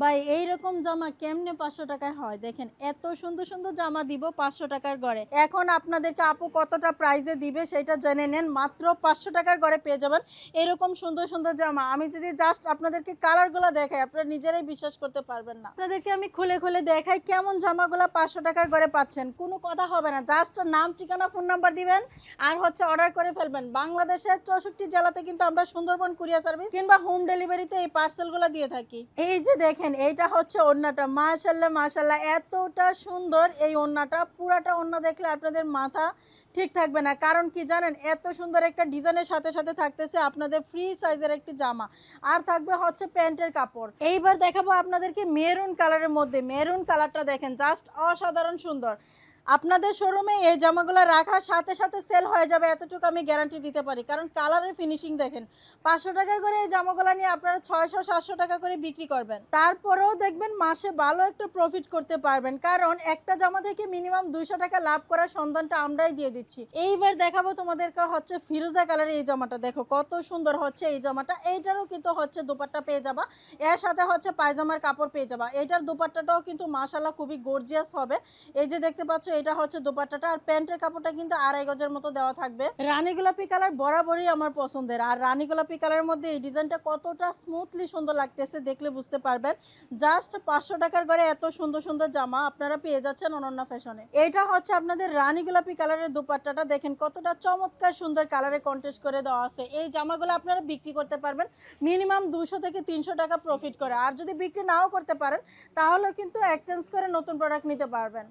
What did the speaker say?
ভাই, এইরকম জামা কেমনে পাঁচশো টাকায় হয়? দেখেন, এত সুন্দর সুন্দর জামা দিব পাঁচশো টাকার গড়ে। এখন আপনাদেরকে আপু কতটা প্রাইজে দিবে সেটা জেনে নেন। মাত্র পাঁচশো টাকার গড়ে পেয়ে যাবেন এরকম সুন্দর সুন্দর জামা। আমি যদি জাস্ট আপনাদেরকে কালারগুলো দেখাই, আপনারা নিজেরাই বিশ্বাস করতে পারবেন না। আপনাদেরকে আমি খুলে খুলে দেখাই কেমন জামাগুলো পাঁচশো টাকার গড়ে পাচ্ছেন। কোনো কথা হবে না। জাস্ট নাম, ঠিকানা ফোন নাম্বার দিবেন আর হচ্ছে অর্ডার করে ফেলবেন। বাংলাদেশের চৌষট্টি জেলাতে কিন্তু আমরা সুন্দরবন কুরিয়ার সার্ভিস কিংবা হোম ডেলিভারিতে এই পার্সেলগুলো দিয়ে থাকি। এই যে দেখেন এইটা হচ্ছে ওড়নাটা। মাশাল্লাহ মাশাল্লাহ, এতটা সুন্দর এই ওড়নাটা। পুরাটা ওড়না দেখলে আপনাদের মাথা ঠিক থাকবে না। কারণ কি জানেন, এত সুন্দর একটা ডিজাইনের সাথে সাথে থাকতেছে আপনাদের ফ্রি সাইজের একটি জামা। আর থাকবে হচ্ছে প্যান্টের কাপড়। এইবার দেখাবো আপনাদেরকে মেরুন কালারের মধ্যে। মেরুন কালারটা দেখেন, জাস্ট অসাধারণ সুন্দর। আপনাদের শোরুমে এই জামাগুলো রাখার সাথে সাথে সেল হয়ে যাবে, এতটুকু আমি গ্যারান্টি দিতে পারি। কারণ কালারের ফিনিশিং দেখেন, পাঁচশো টাকার করে এই জামাগুলো নিয়ে আপনারা ছয়শো, সাতশো টাকা করে বিক্রি করবেন। তারপরেও দেখবেন মাসে ভালো একটা প্রফিট করতে পারবেন। কারণ একটা জামা থেকে মিনিমাম দুইশো টাকা লাভ করার সন্ধানটা আমরাই দিয়ে দিচ্ছি। এইবার দেখাবো তোমাদেরকে হচ্ছে ফিরোজা কালারের এই জামাটা। দেখো কত সুন্দর হচ্ছে এই জামাটা। এইটারও কিন্তু হচ্ছে দুপাট্টা পেয়ে যাবা। এর সাথে হচ্ছে পায়জামার কাপড় পেয়ে যাবা। এইটার দুপাট্টাটাও কিন্তু মাসাল্লাহ খুবই গর্জিয়াস হবে। এই যে দেখতে পাচ্ছ এটা হচ্ছে দুপাট্টাটা। আর প্যান্টের কাপড়টা কিন্তু আড়াই গজের মতো দেওয়া থাকবে। রানী গোলাপি কালার বরাবরই আমার পছন্দের। আর রানী গোলাপি কালারের মধ্যে এই ডিজাইনটা কতটা স্মুথলি সুন্দর লাগতেছে দেখলে বুঝতে পারবেন। জাস্ট পাঁচশো টাকার ঘরে এত সুন্দর সুন্দর জামা আপনারা পেয়ে যাচ্ছেন অনন্য ফ্যাশনে। এটা হচ্ছে আপনাদের রানী গোলাপি কালারের দুপাট্টাটা। দেখেন কতটা চমৎকার সুন্দর কালারে কন্টেস্ট করে দেওয়া আছে। এই জামাগুলো আপনারা বিক্রি করতে পারবেন মিনিমাম দুশো থেকে তিনশো টাকা প্রফিট করে। আর যদি বিক্রি নাও করতে পারেন তাহলে কিন্তু এক্সচেঞ্জ করে নতুন প্রোডাক্ট নিতে পারবেন।